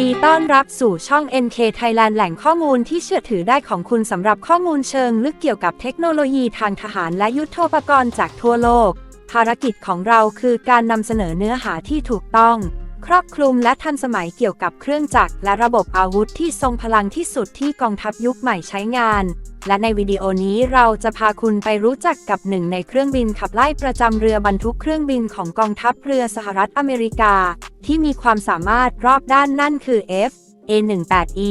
ดีต้อนรับสู่ช่อง NK Thailand แหล่งข้อมูลที่เชื่อถือได้ของคุณสำหรับข้อมูลเชิงลึกเกี่ยวกับเทคโนโลยีทางทหารและยุทโธปกรณ์จากทั่วโลก ภารกิจของเราคือการนำเสนอเนื้อหาที่ถูกต้อง ครอบคลุมและทันสมัยเกี่ยวกับเครื่องจักรและระบบอาวุธที่ทรงพลังที่สุดที่กองทัพยุคใหม่ใช้งาน และในวิดีโอนี้เราจะพาคุณไปรู้จักกับหนึ่งในเครื่องบินขับไล่ประจำเรือบรรทุกเครื่องบินของกองทัพเรือสหรัฐอเมริกา ที่มีความสามารถรอบด้านนั่นคือ F A18E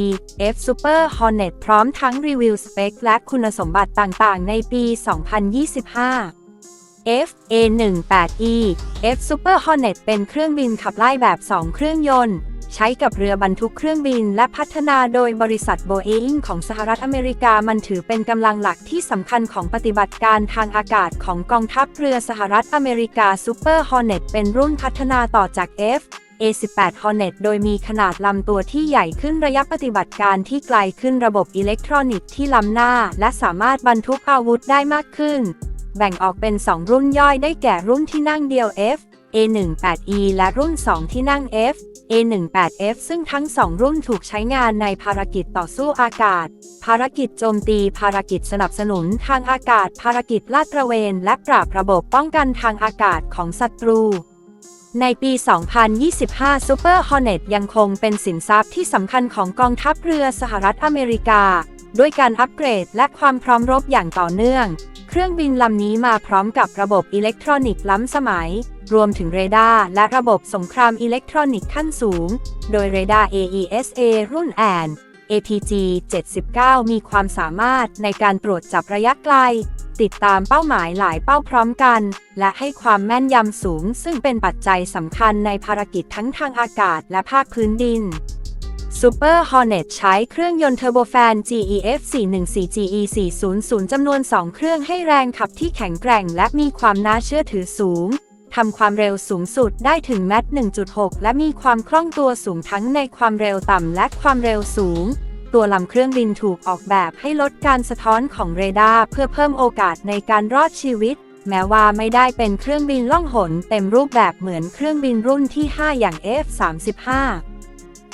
F Super Hornet พร้อมทั้งรีวิวสเปคและคุณสมบัติต่างๆ ในปี 2025 F A18E F Super Hornet เป็นเครื่องบินขับไล่แบบ 2 เครื่องยนต์ ใช้กับเรือบรรทุกเครื่องบินและพัฒนาโดยบริษัทโบเองของสหรัฐอเมริกามันถือเป็นกำลังหลักที่สำคัญของปฏิบัติการทางอากาศของกองทัพเรือสหรัฐอเมริกา Super Hornet เป็นรุ่นพัฒนาต่อจาก F A18 Hornet โดยมีขนาดลำตัวที่ใหญ่ขึ้นระยะปฏิบัติการที่ไกลขึ้นระบบอิเล็กทรอนิกส์ที่ล้ำหน้า และสามารถบรรทุกอาวุธได้มากขึ้น แบ่งออกเป็น 2 รุ่นย่อยได้แก่รุ่นที่นั่งเดียว F A18E และรุ่น 2 ที่นั่ง F A18F ซึ่งทั้ง 2 รุ่นถูกใช้งานในภารกิจต่อสู้อากาศ ภารกิจโจมตี ภารกิจสนับสนุนทางอากาศ ภารกิจลาดตระเวน และปราบระบบป้องกันทางอากาศของศัตรู ในปี 2025 Super Hornet ยังคงเป็นสินทรัพย์ที่สำคัญของกองทัพเรือสหรัฐอเมริกา ด้วยการอัปเกรดและความพร้อมรบอย่างต่อเนื่อง เครื่องบินลำนี้มาพร้อมกับระบบอิเล็กทรอนิกส์ล้ำสมัย รวมถึงเรดาร์และระบบสงครามอิเล็กทรอนิกส์ขั้นสูง โดยเรดาร์ AESA รุ่นแอน APG 79 มีความสามารถในการตรวจจับระยะไกล ติดตามเป้าหมายหลายเป้าพร้อมกัน และให้ความแม่นยำสูง ซึ่งเป็นปัจจัยสำคัญในภารกิจทั้งทางอากาศและภาคพื้นดิน Super Hornet ใช้เครื่องยนต์เทอร์โบแฟน GEF 414 GE 400จำนวน 2 เครื่องให้แรงขับที่แข็งแกร่ง และมีความน่าเชื่อถือสูงทำความเร็วสูงสุดได้ถึงแมต1.6 และมีความคล่องตัวสูงทั้งในความเร็วต่ำและความเร็วสูง ตัวลำเครื่องบินถูกออกแบบให้ลดการสะท้อนของเรดาร์เพื่อเพิ่มโอกาสในการรอดชีวิต แม้ว่าไม่ได้เป็นเครื่องบินล่องหนเต็มรูปแบบเหมือนเครื่องบินรุ่นที่ 5 อย่าง F-35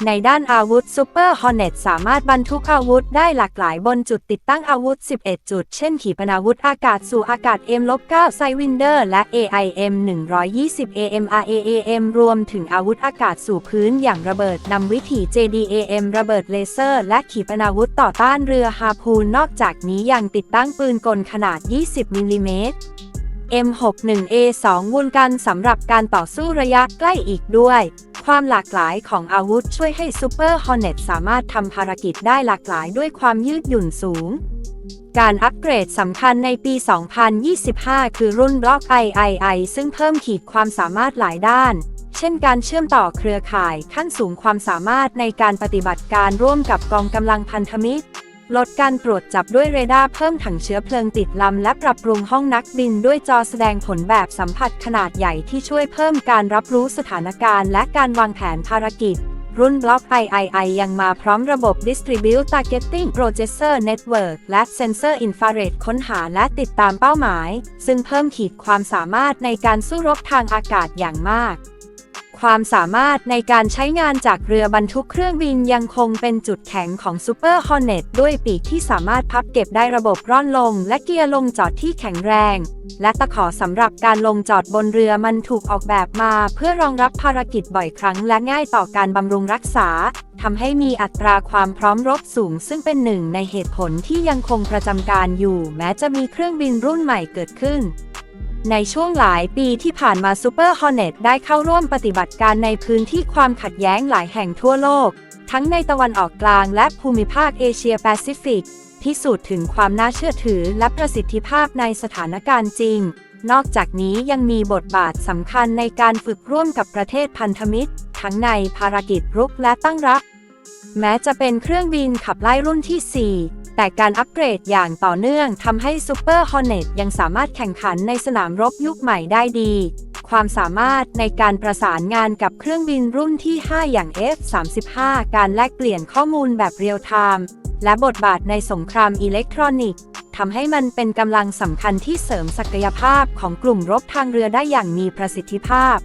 ในด้านอาวุธ Super Hornet สามารถบรรทุกอาวุธได้หลากหลายบนจุดติดตั้งอาวุธ 11 จุด เช่น ขีปนาวุธอากาศสู่อากาศ M-9 ไซวินเดอร์และ AIM 120 AMRAAM รวมถึงอาวุธอากาศสู่พื้นอย่างระเบิดนำวิถี JDAM ระเบิดเลเซอร์ และขีปนาวุธต่อต้านเรือฮาพูนนอกจากนี้ยังติดตั้งปืนกลขนาด 20 มิลลิเมตร M61A2 วุนกันสำหรับการต่อสู้ระยะใกล้อีกด้วย ความหลากหลายของอาวุธช่วยให้ Super Hornet สามารถทำภารกิจได้หลากหลายด้วยความยืดหยุ่นสูง การอัปเกรดสำคัญในปี 2025 คือรุ่นบล็อก III ซึ่งเพิ่มขีดความสามารถหลายด้าน เช่นการเชื่อมต่อเครือข่ายขั้นสูงความสามารถในการปฏิบัติการร่วมกับกองกำลังพันธมิตร ลดการตรวจจับด้วยเรดาร์เพิ่มถังเชื้อเพลิงติดลำ และปรับปรุงห้องนักบินด้วยจอแสดงผลแบบสัมผัสขนาดใหญ่ที่ช่วยเพิ่มการรับรู้สถานการณ์ และการวางแผนภารกิจ รุ่นบล็อก III ยังมาพร้อมระบบ Distribute Targeting Processor Network และ Sensor Infrared ค้นหาและติดตามเป้าหมาย ซึ่งเพิ่มขีดความสามารถในการสู้รบทางอากาศอย่างมาก ความสามารถในการใช้งานจากเรือบรรทุกเครื่องบินยังคงเป็นจุดแข็งของ Super Hornet ด้วยปีกที่สามารถพับเก็บได้ระบบร่อนลง และเกียร์ลงจอดที่แข็งแรง และตะขอสำหรับการลงจอดบนเรือมันถูกออกแบบมา เพื่อรองรับภารกิจบ่อยครั้งและง่ายต่อการบำรุงรักษาทำให้มีอัตราความพร้อมรบสูง ซึ่งเป็นหนึ่งในเหตุผลที่ยังคงประจำการอยู่ แม้จะมีเครื่องบินรุ่นใหม่เกิดขึ้น ในช่วงหลายปีที่ผ่านมา Super Hornet ได้เข้าร่วมปฏิบัติการในพื้นที่ความขัดแย้งหลายแห่งทั่วโลก ทั้งในตะวันออกกลางและภูมิภาคเอเชียแปซิฟิก พิสูจน์ถึงความน่าเชื่อถือและประสิทธิภาพในสถานการณ์จริง นอกจากนี้ยังมีบทบาทสำคัญในการฝึกร่วมกับประเทศพันธมิตร ทั้งในภารกิจรุกและตั้งรับ แม้จะเป็นเครื่องบินขับไล่รุ่นที่ 4 แต่การอัปเกรดอย่างต่อเนื่องทำให้ Super Hornet ยังสามารถแข่งขันในสนามรบยุคใหม่ได้ดี ความสามารถในการประสานงานกับเครื่องบินรุ่นที่ 5 อย่าง F-35 การแลกเปลี่ยนข้อมูลแบบเรียลไทม์และบทบาทในสงครามอิเล็กทรอนิกส์ทำให้มันเป็นกำลังสำคัญที่เสริมศักยภาพของกลุ่มรบทางเรือได้อย่างมีประสิทธิภาพ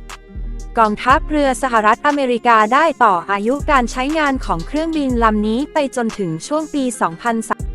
กองทัพเรือสหรัฐอเมริกาได้ต่ออายุการใช้งานของเครื่องบินลำนี้ไปจนถึงช่วงปี 2003